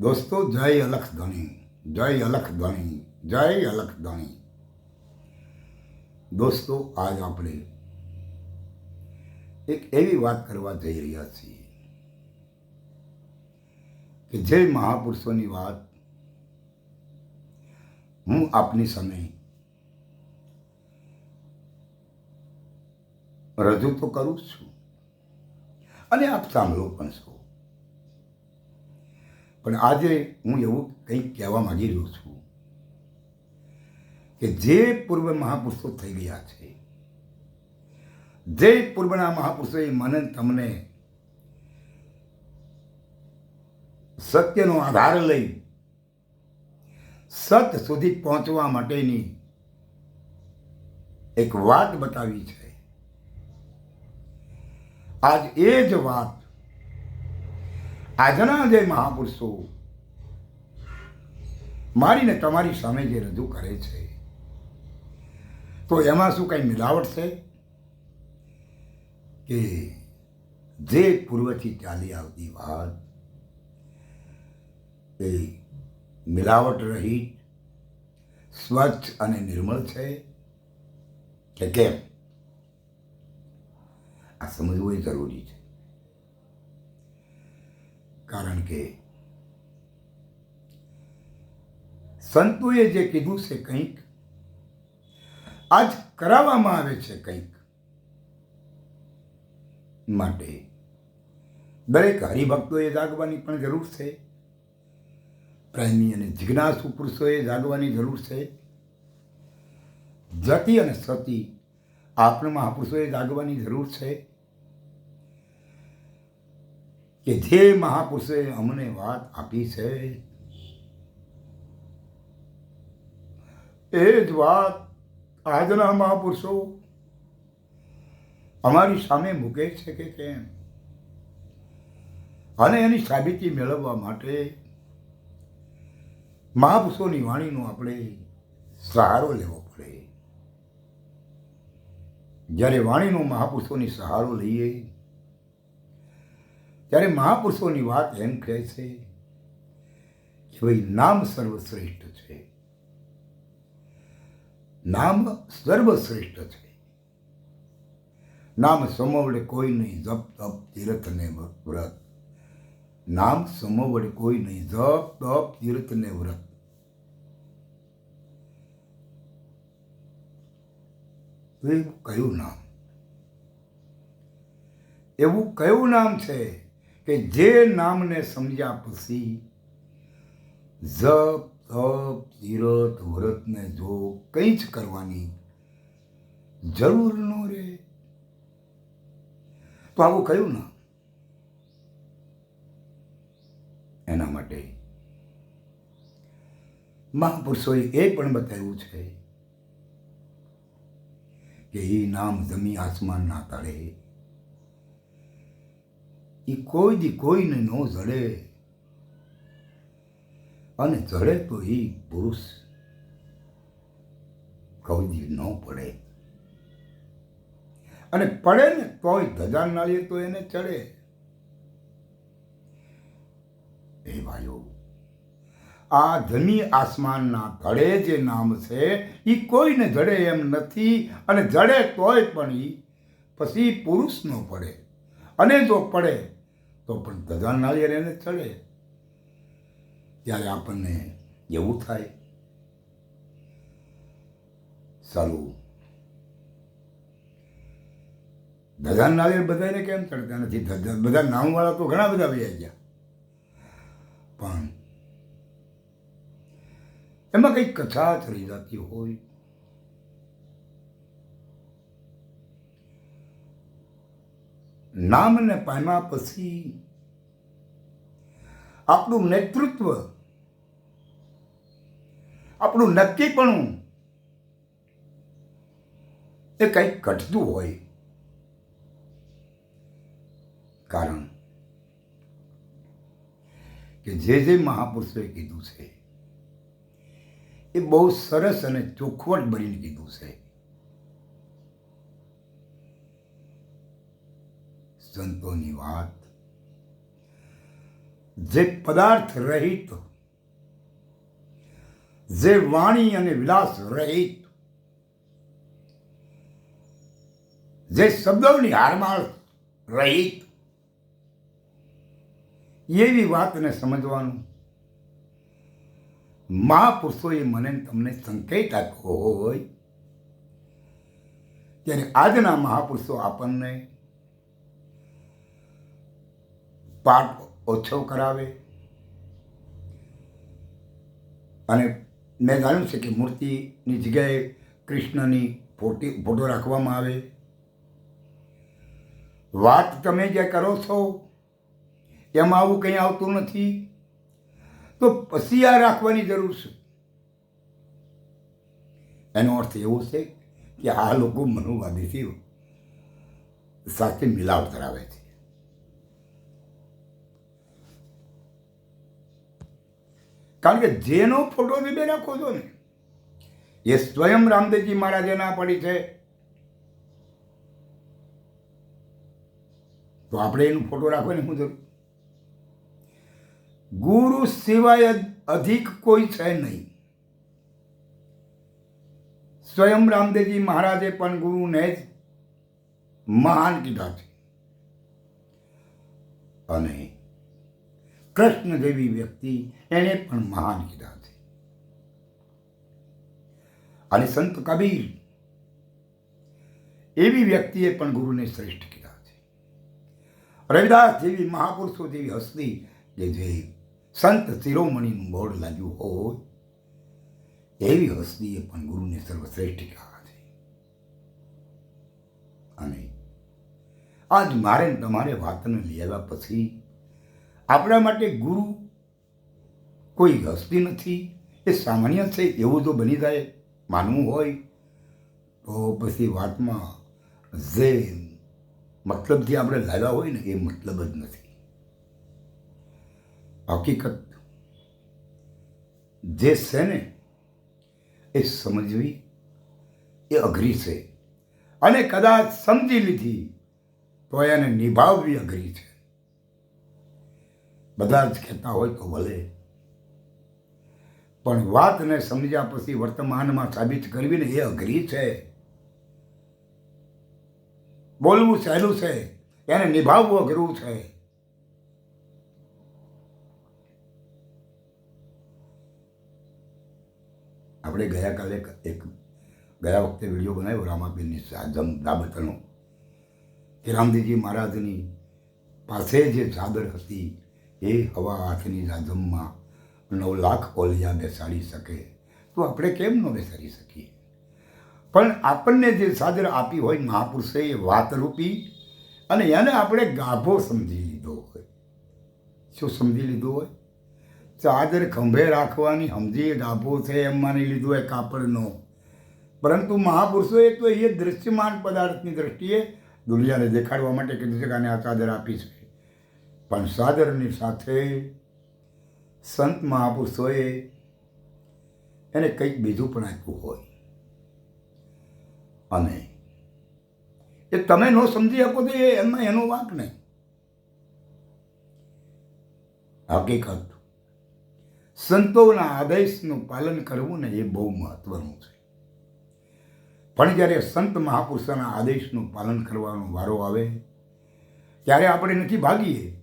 દોસ્તો, જય અલખ ધણી, જય અલખ ધણી, જય અલખ ધણી. દોસ્તો, આજ આપણે એક એવી વાત કરવા જઈ રહ્યા છીએ કે જે મહાપુરુષોની વાત હું આપની સામે રજૂ તો કરું જ છું અને આપ સાંભળો પણ છો. પણ આજે હું એવું કંઈક કહેવા માંગી રહ્યો છું કે જે પૂર્વ મહાપુરુષો થઈ ગયા છે, જે પૂર્વના મહાપુરુષોએ મને તમને સત્યનો આધાર લઈ સત સુધી પહોંચવા માટેની એક વાત બતાવી છે. આજ એ જ વાત આજના જે મહાપુરુષો મારીને તમારી સામે જે રજૂ કરે છે, તો એમાં શું કંઈ મિલાવટ છે? કે જે પૂર્વથી ચાલી આવતી વાત, એ મિલાવટ રહિત, સ્વચ્છ અને નિર્મળ છે? કે કેમ? આ સમજવું એ જરૂરી છે. કારણ કે સંતોએ જે કીધું છે કંઈક, આજ કરાવવામાં આવે છે કંઈક માટે દરેક હરિભક્તોએ જાગવાની પણ જરૂર છે. પ્રેમી અને જિજ્ઞાસુ પુરુષોએ જાગવાની જરૂર છે. જતી અને સતી આપણા મહાપુરુષોએ જાગવાની જરૂર છે. કે જે મહાપુરુષે અમને વાત આપી છે, એ જ વાત આજના મહાપુરુષો અમારી સામે મૂકે છે કે કેમ? અને એની સાબિતી મેળવવા માટે મહાપુરુષોની વાણીનો આપણે સહારો લેવો પડે. જ્યારે વાણીનો મહાપુરુષોની સહારો લઈએ ત્યારે મહાપુરુષોની વાત એમ કહે છે કે ભાઈ, નામ સર્વશ્રેષ્ઠ છે. નામ સર્વશ્રેષ્ઠ છે. નામ સમવડે કોઈ નહીં જપ તપ તીર્થ ને વ્રત. નામ સમવડે કોઈ નહીં જપ તપ તીર્થ ને વ્રત. કયું નામ? એવું કયું નામ છે? કે જે નામને સમજ્યા પછી જપ, તપ, તીરથ, વ્રતને જો કંઈ જ કરવાની જરૂર ન રહે. તો આવું કયું ના એના માટે મહાપુરુષોએ એ પણ બતાવ્યું છે કે એ નામ જમી આસમાન ના તળે એ કોઈ દી કોઈને ન જડે. અને જડે તો એ પુરુષ કોઈ ન પડે. અને પડે ને તોય ધજા નાળીએ તો એને ચડે. એ ભાઈઓ, આ ધમી આસમાનના તળે જે નામ છે એ કોઈને જડે એમ નથી અને જડે તોય પણ એ પછી પુરુષ ન પડે. અને જો પડે તો પણ ધજા નાળિયેર એને ચડે. ત્યારે આપણને એવું થાય સારું ધજા નાળિયેર બધાને કેમ ચડતા નથી? ધજા બધા નામવાળા તો ઘણા બધા વૈયા ગયા. પણ એમાં કંઈક કથા ચડી જતી હોય. નામને પામ્યા પછી આપણું નેતૃત્વ. આપણું નક્કીપણું. એ કંઈક ઘટતું હોય. કારણ કે જે જે મહાપુરુષોએ કીધું છે, એ બહુ સરસ અને ચોખવટ બનીને કીધું છે. સંતોની વાત જે પદાર્થ રહિત, જે વાણી અને વિલાસ રહિત, જે શબ્દોની હારમાળ રહિત, એવી વાતને સમજવાનું. મહાપુરુષોએ મને તમને સંકેત આપ્યો હોય, ત્યારે આજના મહાપુરુષો આપણને પાઠ ઓછો કરાવે. અને મેં જાણ્યું છે કે મૂર્તિની જગ્યાએ કૃષ્ણની ફોટી, ફોટો રાખવામાં આવે. વાત તમે જે કરો છો, એમાં આવું કંઈ આવતું નથી. તો પછી આ રાખવાની જરૂર છે. એનો અર્થ એવો છે કે આ લોકો મનોવાદીથી સાથે મિલાપ ધરાવે છે. કારણ કે જેનો ફોટો તમે રાખો છો ને, એ સ્વયં રામદેવજી મહારાજે ના પડી છે. તો આપણે એનો ફોટો રાખવાની શું જરૂર. ગુરુ સિવાય અધિક કોઈ છે નહીં. સ્વયં રામદેવજી મહારાજે પણ ગુરુને જ મહાન કીધા છે. અને કૃષ્ણ જેવી વ્યક્તિ, એને પણ મહાન કીધા છે. અને સંત કબીર એવી વ્યક્તિએ પણ ગુરુને શ્રેષ્ઠ કીધા છે. રવિદાસ જેવી મહાપુરુષો જેવી હસ્તી જે જે સંત શિરોમણીનું બોર્ડ લાગ્યું હોય, એવી હસ્તીએ પણ ગુરુને સર્વશ્રેષ્ઠ કહેવા છે. અને આજ મારે તમારે વાતને લેવા પછી આપણા માટે ગુરુ કોઈ હસ્તી નથી. એ સામાન્ય છે, એવું તો બની જાય, માનવું હોય. તો પછી વાતમાં જે મતલબથી આપણે લાવ્યા હોય ને, એ મતલબ જ નથી. હકીકત જે છે ને, એ સમજવી, એ અઘરી છે. અને કદાચ સમજી લીધી, તો એને નિભાવવી અઘરી છે. બધા જ કહેતા હોય તો ભલે. પણ વાતને સમજ્યા પછી વર્તમાનમાં સાબિત કરવી ને એ અઘરી છે. બોલવું સહેલું છે, એને નિભાવવું અઘરું છે. આપણે ગયા કાલે એક, ગયા વખતે વીડિયો બનાવ્યો રામાબેનની સાજમ દાબતનો, કે રામદેવજી મહારાજની પાસે જે ચાદર હતી એ હવા હાથની રાધમમાં નવ લાખ ઓલિયા બેસાડી શકે. તો આપણે કેમ ન બેસાડી શકીએ? પણ આપણને જે ચાદર આપી હોય મહાપુરુષે એ વાતરૂપી અને એને આપણે ગાભો સમજી લીધો હોય. શું સમજી લીધું હોય? ચાદર ખંભે રાખવાની સમજી ગાભો છે એમ માની લીધું હોય કાપડનો. પરંતુ મહાપુરુષોએ તો એ દૃશ્યમાન પદાર્થની દ્રષ્ટિએ દુનિયાને દેખાડવા માટે કીધું છે કે આને આ ચાદર આપી છે. પણ સાદરની સાથે સંત મહાપુરુષોએ એને કંઈક બીજું પણ આપ્યું હોય. અને એ તમે ન સમજી શકો તો એ એમાં એનો વાંક નહીં. હકીકત, સંતોના આદેશનું પાલન કરવું ને એ બહુ મહત્વનું છે. પણ જ્યારે સંત મહાપુરુષોના આદેશનું પાલન કરવાનો વારો આવે, ત્યારે આપણે નથી ભાગીએ.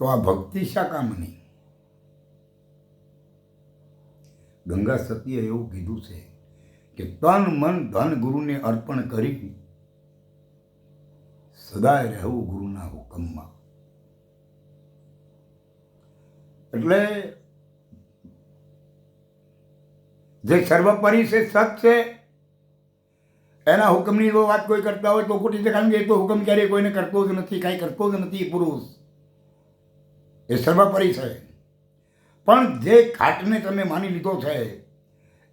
તો આ ભક્તિ શા કામની ગંગા સતીએ એવું કીધું છે કે તન મન ધન ગુરુને અર્પણ કરી સદાય રહેવું ગુરુના હુકમમાં. એટલે જે સર્વોપરી છે, સત છે, એના હુકમની જો વાત કોઈ કરતા હોય તો ખોટી છે, કારણ કે એ તો હુકમ ક્યારેય કોઈને કરતો જ નથી, કાંઈ કરતો જ નથી પુરુષ. એ સર્વોપરી છે. પણ જે ઘાટને તમે માની લીધો છે,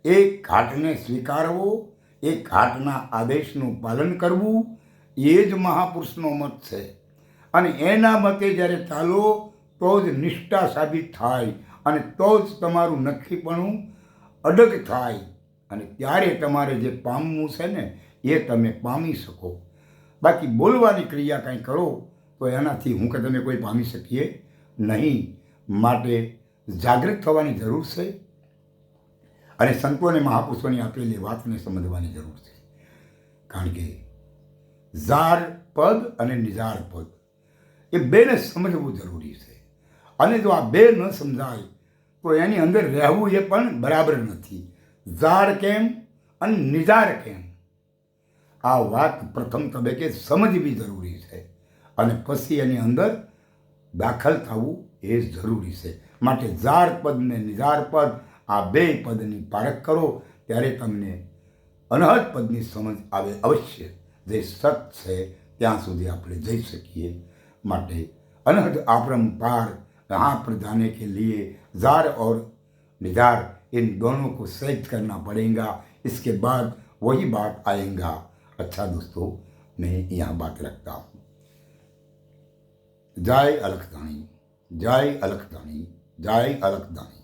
એ ઘાટને સ્વીકારવો, એ ઘાટના આદેશનું પાલન કરવું, એ જ મહાપુરુષનો મત છે. અને એના મતે જ્યારે ચાલો, તો જ નિષ્ઠા સાબિત થાય અને તો જ તમારું નક્કીપણું અડગ થાય. અને ત્યારે તમારે જે પામવું છે ને, એ તમે પામી શકો. બાકી બોલવાની ક્રિયા કાંઈ કરો, તો એનાથી હું કે તમે કોઈ પામી શકીએ? નહીં માટે જાગૃત થવાની જરૂર છે અને સંતો અને મહાપુરુષોની આપેલી વાતને સમજવાની જરૂર છે. કારણ કે ઝાર પદ અને નિઝાર પદ એ બેને સમજવું જરૂરી છે. અને જો આ બે ન સમજાય, તો એની અંદર રહેવું એ પણ બરાબર નથી. ઝાર કેમ અને નિઝાર કેમ? આ વાત પ્રથમ તબક્કે સમજવી જરૂરી છે. અને પછી એની અંદર દાખલ થવું એ જરૂરી છે માટે ઝાડ પદ ને નિઝાર પદ આ બે પદની પારખ કરો ત્યારે તમને અનહદ પદની સમજ આવે અવશ્ય જે સત છે ત્યાં સુધી આપણે જઈ શકીએ માટે अनहद अपरम्पार यहाँ पर जाने के लिए जार और निजार इन दोनों को सेट करना पड़ेगा इसके बाद वही बात आएगा अच्छा दोस्तों मैं यहाँ बात रखता हूँ જય અલખદાણી જય અલખદાણી જય અલખદાણી